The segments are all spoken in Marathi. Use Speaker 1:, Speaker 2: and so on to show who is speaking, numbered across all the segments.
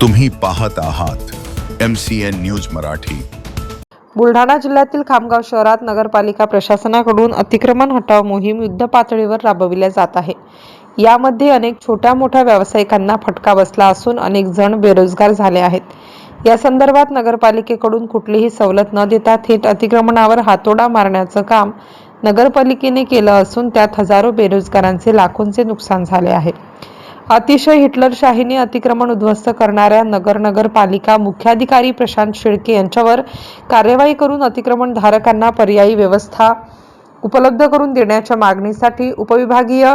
Speaker 1: तुम्ही पाहत आहात M C N news Marathi.
Speaker 2: Buldhana जिल्ह्यातील खामगाव शहरात नगरपालिका प्रशासनाकडून अतिक्रमण हटाव मोहीम युद्धपातळीवर राबविल्या जात आहे. यामध्ये अनेक छोट्या मोठ्या व्यावसायिकांना फटका बसला असून अनेक जण बेरोजगार झाले आहेत. या संदर्भात नगरपालिकेकडून कुठलीही सवलत न देता थेट अतिक्रमणावर हातोडा मारण्याचं काम नगरपालिकेने केलं असून त्यात हजारो बेरोजगारांचे लाखोंचे नुकसान झाले आहे. अतिशय हिटलरशाहीने अतिक्रमण उद्ध्वस्त करणाऱ्या नगर नगरपालिका मुख्याधिकारी प्रशांत शेळके यांच्यावर कार्यवाही करून अतिक्रमण धारकांना पर्यायी व्यवस्था उपलब्ध करून देण्याच्या मागणीसाठी उपविभागीय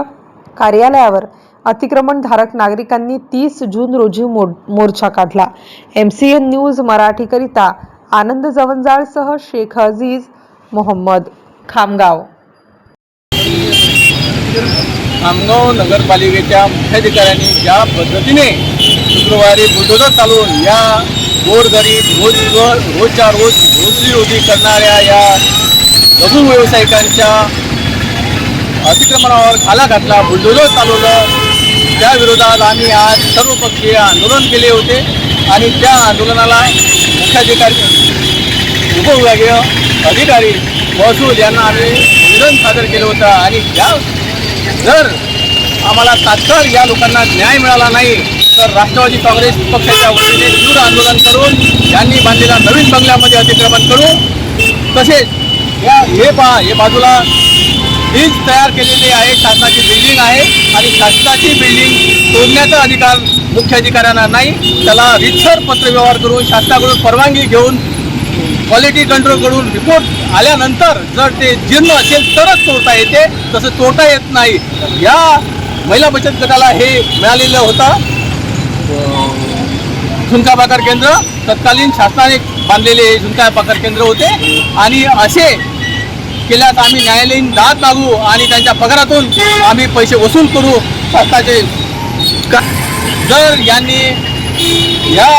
Speaker 2: कार्यालयावर अतिक्रमण धारक नागरिकांनी तीस जून रोजी मो- मोर्चा काढला. एम सी एन न्यूज मराठीकरिता आनंद जवंजाळसह शेख अजीज मोहम्मद खामगाव.
Speaker 3: आमगाव नगरपालिकेच्या मुख्याधिकाऱ्यांनी ज्या पद्धतीने शुक्रवारी बुलडोजर चालवून या गोरगरीब रोज रोजच्या रोज रोजी रोजी करणाऱ्या या लघु व्यावसायिकांच्या अतिक्रमणावर खाला घातला बुलडोजर चालवलं. त्याविरोधात आम्ही आज सर्वपक्षीय आंदोलन केले होते आणि त्या आंदोलनाला मुख्याधिकारी उपविभागीय अधिकारी महसूल यांना आम्ही निवेदन सादर केलं होतं. आणि या जर आम्हाला तात्काळ या लोकांना न्याय मिळाला नाही तर राष्ट्रवादी काँग्रेस पक्षाच्या वतीने तीव्र आंदोलन करून यांनी बांधलेल्या नवीन बंगल्यामध्ये अतिक्रमण करू तसेच या हे पहा हे बाजूला वीज तयार केलेली आहे शासनाची बिल्डिंग आहे आणि शासनाची बिल्डिंग तोडण्याचा अधिकार मुख्य अधिकाऱ्यांना नाही त्याला रितसर पत्रव्यवहार करून शासनाकडून परवानगी घेऊन क्वालिटी कंट्रोलकडून रिपोर्ट आल्यानंतर जर ते जीर्ण असेल तरच तोडता येते. तसं तोडता येत नाही. या महिला बचत गटाला हे मिळालेलं होतं. झुणका बाकार केंद्र तत्कालीन शासनाने बांधलेले हे झुणका बाकार केंद्र होते. आणि असे केल्यास आम्ही न्यायालयीन दाद मागू आणि त्यांच्या पगारातून आम्ही पैसे वसूल करू. शासनाचे जर यांनी या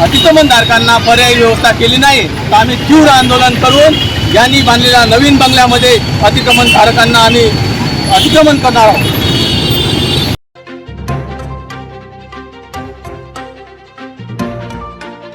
Speaker 3: अतिक्रमणधारकांना पर्यायी व्यवस्था केली नाही तर आम्ही तीव्र आंदोलन करून यांनी बांधलेल्या नवीन बंगल्यामध्ये अतिक्रमणधारकांना आम्ही अतिक्रमण करणार आहोत.